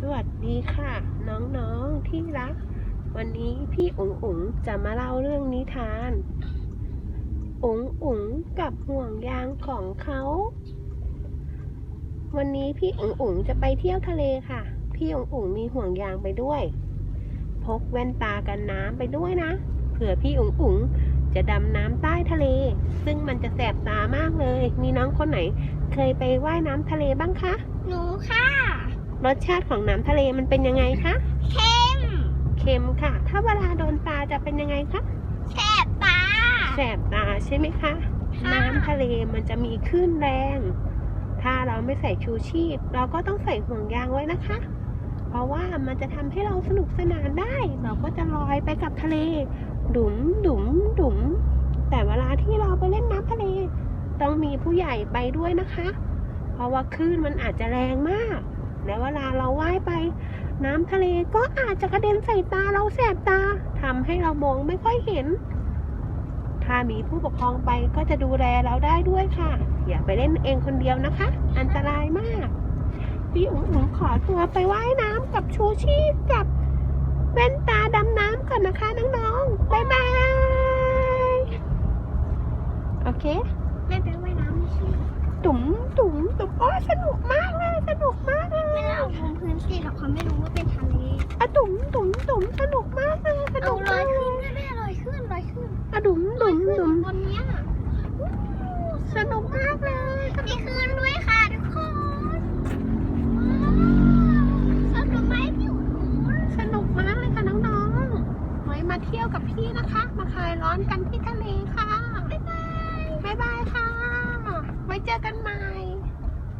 สวัสดีค่ะ น้องๆที่รัก วันนี้พี่อุ๋งอุ๋งจะมาเล่าเรื่องนิทาน อุ๋งอุ๋งกับห่วงยางของเขา วันนี้พี่อุ๋งอุ๋งจะไปเที่ยวทะเลค่ะ พี่อุ๋งอุ๋งมีห่วงยางไปด้วย พกแว่นตากันน้ำไปด้วยนะ เผื่อพี่อุ๋งอุ๋งจะดำน้ำใต้ทะเล ซึ่งมันจะแสบตามากเลย มีน้องคนไหน เคยไปว่ายน้ำทะเลบ้างคะ หนูค่ะ รสชาติของน้ำทะเลมันเป็นยังไงคะ เค็ม เค็มค่ะ ถ้าเวลาโดนตาจะเป็นยังไงคะแสบตา แสบตาใช่ไหมคะค่ะน้ำทะเลมันจะมีคลื่นแรง ถ้าเราไม่ใส่ชูชีพ เราก็ต้องใส่ห่วงยางไว้นะคะ เพราะว่ามันจะทำให้เราสนุกสนานได้ เราก็จะลอยไปกับทะเล ดุ๋มดุ๋มดุ๋มแต่เวลาที่เราไปเล่นน้ำทะเล ต้องมีผู้ใหญ่ไปด้วยนะคะ เพราะว่าคลื่นมันอาจจะแรงมาก และเวลาเราว่ายไป น้ำทะเลก็อาจจะกระเด็นใส่ตาเราแสบตาทำให้เรามองไม่ค่อยเห็น ถ้ามีผู้ปกครองไปก็จะดูแลเราได้ด้วยค่ะ อย่าไปเล่นเองคนเดียวนะคะ อันตรายมาก พี่อุ๋งอุ๋งขอตัวไปว่ายน้ำกับชูชีพกับแว่นตาดำน้ำก่อนนะคะน้องๆบ๊ายบาย โอเคแม่ไปว่ายน้ำไม่ใช่ ตุ่มตุ่มตุ่มโอ้ยสนุกมาก สิรอาไม่รู้ว่าเป็นทะเลอะดุ๋มดุ๋มดุ๋มสนุกมากเลยสนุกมากขึ้แม่ลอยขึ้นลอยขึ้นอะดุ๋มดุ๋มดุ๋มบนนี้ยสนุกมากเลยมีคืนด้วยค่ะทุกคนสนุกไหมพี่สนุกมากเลยค่ะน้องๆไว้มาเที่ยวกับพี่นะคะ มาคลายร้อนกันที่ทะเลค่ะบ๊ายบายบ๊ายบายค่ะ ไว้เจอกันใหม่